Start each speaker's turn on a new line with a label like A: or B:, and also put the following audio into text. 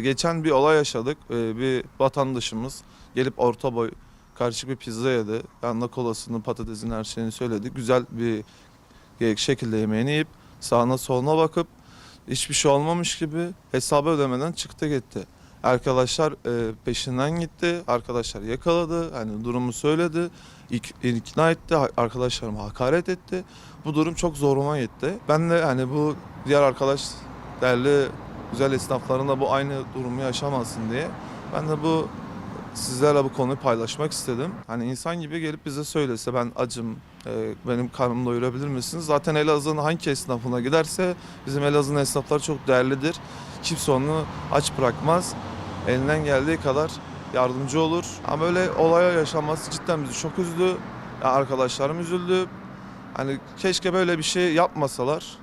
A: Geçen bir olay yaşadık. Ee, bir vatandaşımız gelip orta boy karışık bir pizza yedi. Yanında kolasını, patatesini, her şeyini söyledi. Güzel bir şekilde yemeğini yiyip sağına soluna bakıp hiçbir şey olmamış gibi hesabı ödemeden çıktı gitti. Arkadaşlar e, peşinden gitti. Arkadaşlar yakaladı. Hani durumu söyledi. İk, ikna etti. Arkadaşlarıma hakaret etti. Bu durum çok zoruma gitti. Ben de hani bu diğer arkadaş değerli güzel esnafların da bu aynı durumu yaşamasın diye ben de bu sizlerle bu konuyu paylaşmak istedim. Hani insan gibi gelip bize söylese ben acım, e, benim karnımı doyurabilir misiniz? Zaten Elazığ'ın hangi esnafına giderse bizim Elazığ'ın esnafları çok değerlidir. Kimse onu aç bırakmaz. Elinden geldiği kadar yardımcı olur. Ama böyle olaya yaşanması cidden bizi çok üzdü. Ya arkadaşlarım üzüldü. Hani keşke böyle bir şey yapmasalar.